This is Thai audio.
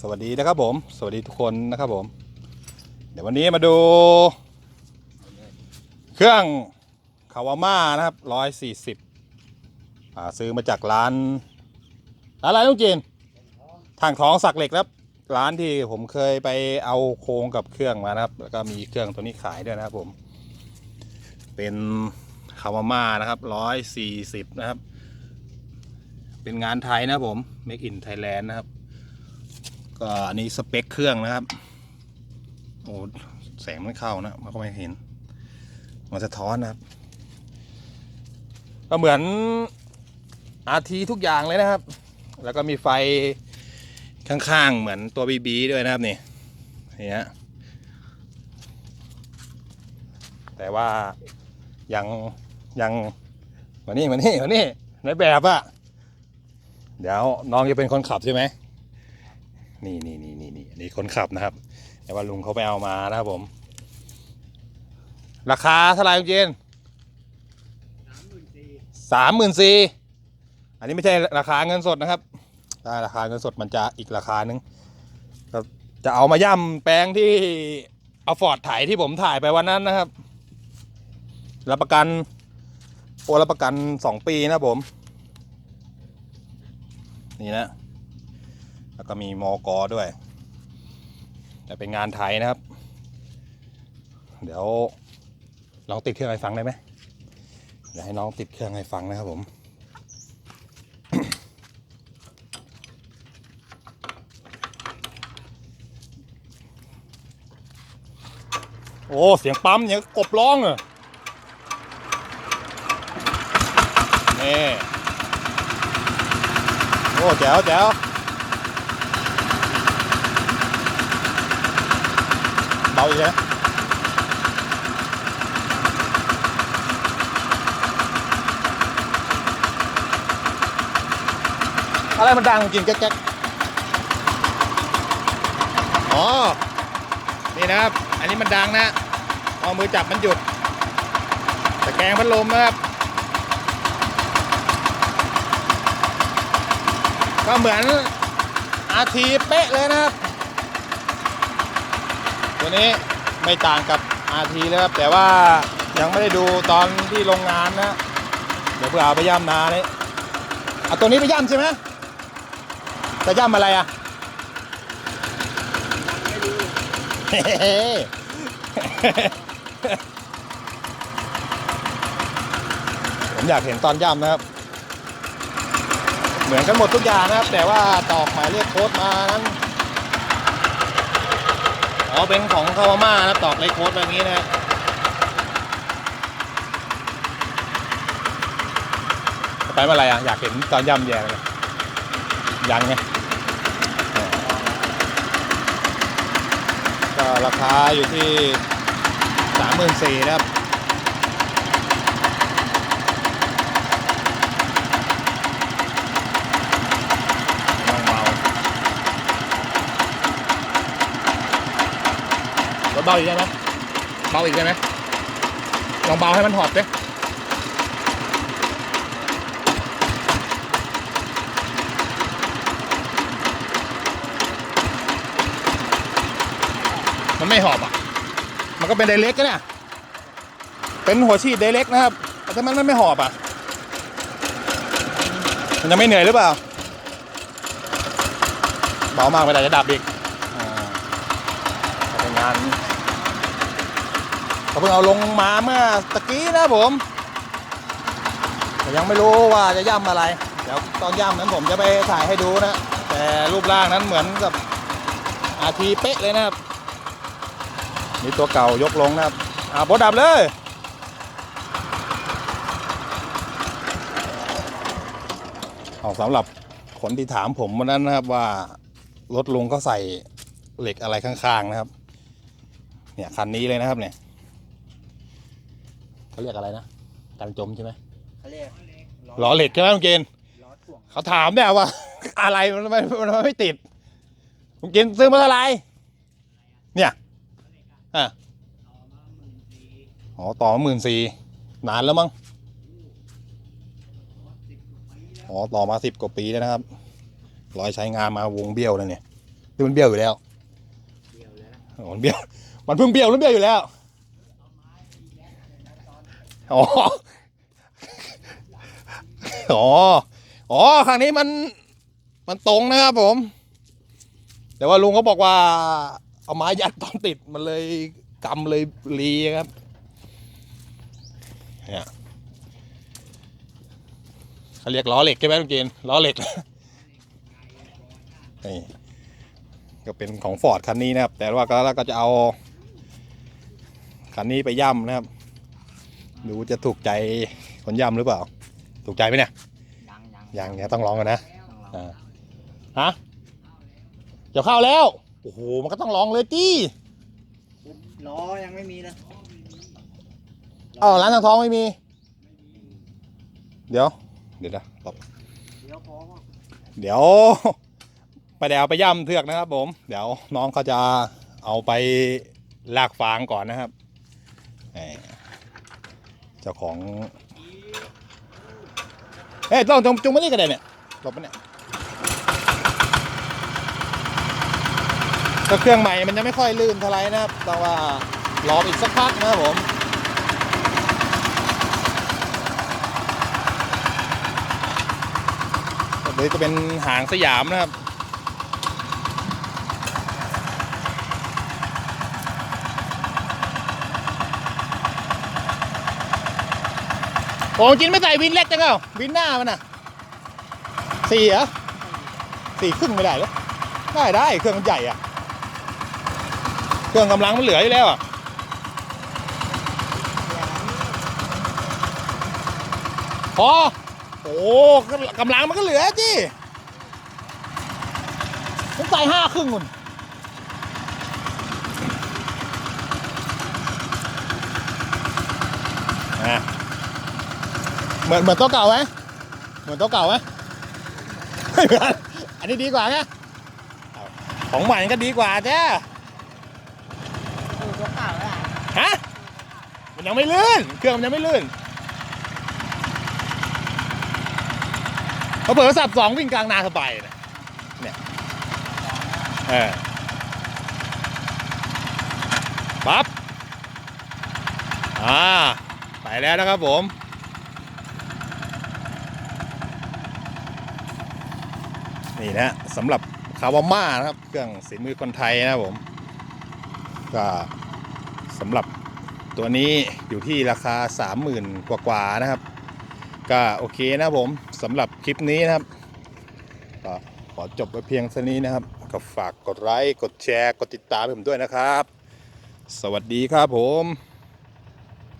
สวัสดีนะครับผม สวัสดีทุกคนนะครับผม เดี๋ยววันนี้มาดู เครื่องคาวาม่านะครับร้อยสี่สิบอ่าซื้อมาจากร้านร้านอะไรลุงจีนทางท้องสักเหล็กครับ ร้านที่ผมเคยไปเอาโครงกับเครื่องมานะครับ แล้วก็มีเครื่องตัวนี้ขายด้วยนะครับผม เป็นคาวาม่านะครับร้อยสี่สิบนะครับ เป็นงานไทยนะผม Make in Thailand นะครับ ก็อันนี้สเปคเครื่องนะครับ โอ้แสงมันเข้านะมันก็ไม่เห็น มันสะท้อนนะครับ ก็เหมือน RT ทุกอย่างเลยนะครับ แล้วก็มีไฟข้างๆ เหมือนตัว BB ด้วยนะครับนี่เนี่ยแต่ว่ายังยังมานี่มานี่มานี่ในแบบอะเดี๋ยวน้องจะเป็นคนขับใช่ไหม นี่นี่นี่นี่นี่นี่คนขับนะครับ แต่ว่าลุงเขาไปเอามานะครับผม ราคาเท่าไหร่คุณเจนสามหมื่นสี่อันนี้ไม่ใช่ราคาเงินสดนะครับถ้าราคาเงินสดมันจะอีกราคานึงก็จะเอามาย่ำแปลงที่เอาฟอร์ดถ่ายที่ผมถ่ายไปวันนั้นนะครับ รับประกันโอรับประกันสองปีนะผม นี่นะ แล้วก็มีมอกอด้วย แต่เป็นงานไทยนะครับ เดี๋ยวลองติดเครื่องให้ฟังได้ไหมเดี๋ยวให้น้องติดเครื่องให้ฟังนะครับผมโอ้ เสียงปั๊มอย่างกบร้องอะนี่โอ้แจ๋วแจ๋ว เบาอีกแล้วอะไรมันดังกินแก๊กๆอ๋อ นี่นะครับ อันนี้มันดังนะเอามือจับมันหยุดตะแกรงพัดลมนะครับ ก็เหมือนอาทีเป๊ะเลยนะครับ ตัวนี้ไม่ต่างกับ RT เลยครับแต่ว่ายังไม่ได้ดูตอนที่โรงงานนะ เดี๋ยวเพื่อเอาไปย่ำนาเนี่ยเอาตัวนี้ไปย่ำใช่ไหมจะย่ำอะไรอะผมอยากเห็นตอนย่ำนะครับ เหมือนกันหมดทุกอย่างนะครับ แต่ว่าตอกหมายเลขโค้ดมานั้น อเป็นของคาวาม่านะตอกเลยโค้ดแบบนี้นะไปเมื่อไรอะ อยากเห็นตอนย่ำแย่เลยยังไงก็ราคาอยู่ที่สามหมื่นสี่นะครับ น้องเบา ลด เบาอีกได้ไหมเบาอีกได้ไหมลองเบาให้มันหอบดิมันไม่หอบอะ มันก็เป็นไดเล็กก็เนี่ย เป็นหัวฉีดไดเล็กนะครับ แต่มันไม่หอบอะ มันยังไม่เหนื่อยหรือเปล่า เบามากไปแต่จะดับอีก เป็นงาเขาเพิ่งเอาลงมาเมื่อตะกี้นะผมแต่ยังไม่รู้ว่าจะย่ำอะไร เดี๋ยวตอนย่ำนั้นผมจะไปถ่ายให้ดูนะ แต่รูปร่างนั้นเหมือนกับอาทีเป๊ะเลยนะครับนี่ตัวเก่ายกลงนะครับอ่าบดดับเลยเอาสำหรับคนที่ถามผมวันนั้นนะครับว่ารถลุงเขาใส่เหล็กอะไรข้างๆนะครับ เนี่ยคันนี้เลยนะครับเนี่ยเขาเรียกอะไรนะกันจมใช่ไหมเขาเรียกล้อเหล็กใช่ไหมคุณเกณฑ์ล้อถ่วงเขาถามเนี่ยว่า อะไรมันทำไมมันทำไมไม่ติดคุณเกณฑ์ซื้อมาเท่าไหร่เนี่ยอะอ๋อต่อหมื่นสี่นานแล้วมั้งอ๋อต่อมาสิบกว่าปีแล้วนะครับร้อยใช้งานมาวงเบี้ยวแล้วเนี่ยที่มันเบี้ยวอยู่แล้ว เดียวเลยนะ อ๋อ มันเบี้ยว มันเพิ่งเบี้ยวหรือเบี้ยวอยู่แล้ว อ๋อ อ๋อ อ๋อ ครั้งนี้มัน มันตรงนะครับผม แต่ว่าลุงเขาบอกว่า เอาไม้ยัดตอนติดมันเลยกำเลยรีครับ เนี่ยเขาเรียกล้อเหล็กใช่ไหมลุงจีนล้อเหล็กนี่ ก็เป็นของฟอร์ดคันนี้นะครับ แต่ว่าก็แล้วก็จะเอาคันนี้ไปย่ำนะครับ ดูจะถูกใจคนย่ำหรือเปล่า ถูกใจไหมเนี่ยยังยังยังเนี่ยต้องลองกันนะต้องลองอ่าฮะเดี๋ยวเข้าแล้วโอ้โหมันก็ต้องลองเลยจี้ล้อยังไม่มีนะอ้าวร้านทางทองไม่มี เดี๋ยว เดี๋ยวนะหลบเดี๋ยวพอว่าเดี๋ยว ไปเดี๋ยวเอาไปย่ำเทือกนะครับผม เดี๋ยวน้องเขาจะเอาไปลากฟางก่อนนะครับเจ้าของเฮ้ยต้องจงจุงมานี่ก็ได้เนี่ยหลบมาเนี่ยก็เครื่องใหม่มันจะไม่ค่อยลื่นเท่าไหรนะครับแต่ว่ารออีกสักพักนะครับผมเดี๋ยวจะเป็นหางสยามนะครับ โอ้จินไม่ใส่วินเล็กจังเอ้าวินหน้ามันน่ะสี่เหรอสี่ครึ่งไม่ได้เหรอได้ได้เครื่องมันใหญ่อะเครื่องกำลังมันเหลืออยู่แล้วอะพอโอ้กำลังมันก็เหลือจีผมใส่ห้าครึ่งคุณอะ เหมือนเหมือนโต๊ะเก่าไหมเหมือนโต๊ะเก่าไหมไม่เหมือนอันนี้ดีกว่าไงเอาของใหม่ก็ดีกว่าจ้าดูตัวเก่าแล้วอะฮะมันยังไม่ลื่น เครื่องมันยังไม่ลื่นเขาเปิดสับสองวิ่งกลางนาสบายเลยนะเนี่ยเออปั๊บอ่าไปแล้วนะครับผม นี่นะสำหรับคาวาม่านะครับ เครื่องสีมือคนไทยนะครับผมก็สำหรับตัวนี้อยู่ที่ราคา 30,000 กว่าๆนะครับ ก็โอเคนะครับผมสำหรับคลิปนี้นะครับก็ขอจบไปเพียงเท่านี้นะครับ ก็ฝากกดไลค์กดแชร์ กดติดตามให้ผมด้วยนะครับ สวัสดีครับผม